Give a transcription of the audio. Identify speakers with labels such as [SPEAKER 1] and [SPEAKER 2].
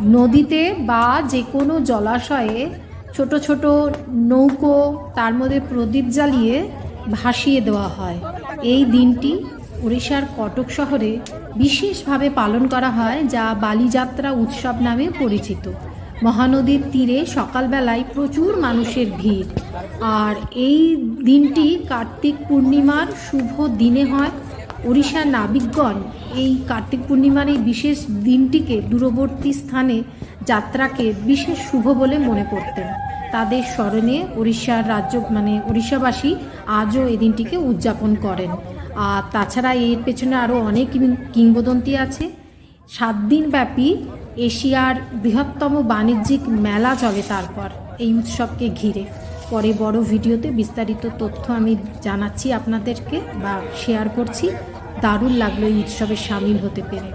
[SPEAKER 1] নদীতে বা যে কোনো জলাশয়ে ছোট ছোট নৌকো, তার মধ্যে প্রদীপ জ্বালিয়ে ভাসিয়ে দেওয়া হয়। এই দিনটি উড়িষ্যার কটক শহরে বিশেষভাবে পালন করা হয়, যা বালিযাত্রা উৎসব নামে পরিচিত। মহানদীর তীরে সকালবেলায় প্রচুর মানুষের ভিড়। আর এই দিনটি কার্তিক পূর্ণিমার শুভ দিনে হয়। ওড়িশার নাবিকগণ এই কার্তিক পূর্ণিমার এই বিশেষ দিনটিকে দূরবর্তী স্থানে যাত্রাকে বিশেষ শুভ বলে মনে করতেন। তাদের স্মরণে ওড়িশার রাজ্য মানে ওড়িশাবাসী আজও এই দিনটিকে উদযাপন করেন। আর তাছাড়া এর পেছনে আরও অনেক কিংবদন্তি আছে। সাত দিন ব্যাপী এশিয়ার বৃহত্তম বাণিজ্যিক মেলা চলে তারপর এই উৎসবকে ঘিরে। পরে বড় ভিডিওতে বিস্তারিত তথ্য আমি জানাচ্ছি আপনাদেরকে বা শেয়ার করছি। দারুণ লাগল এই উৎসবে সামিল হতে পেরে।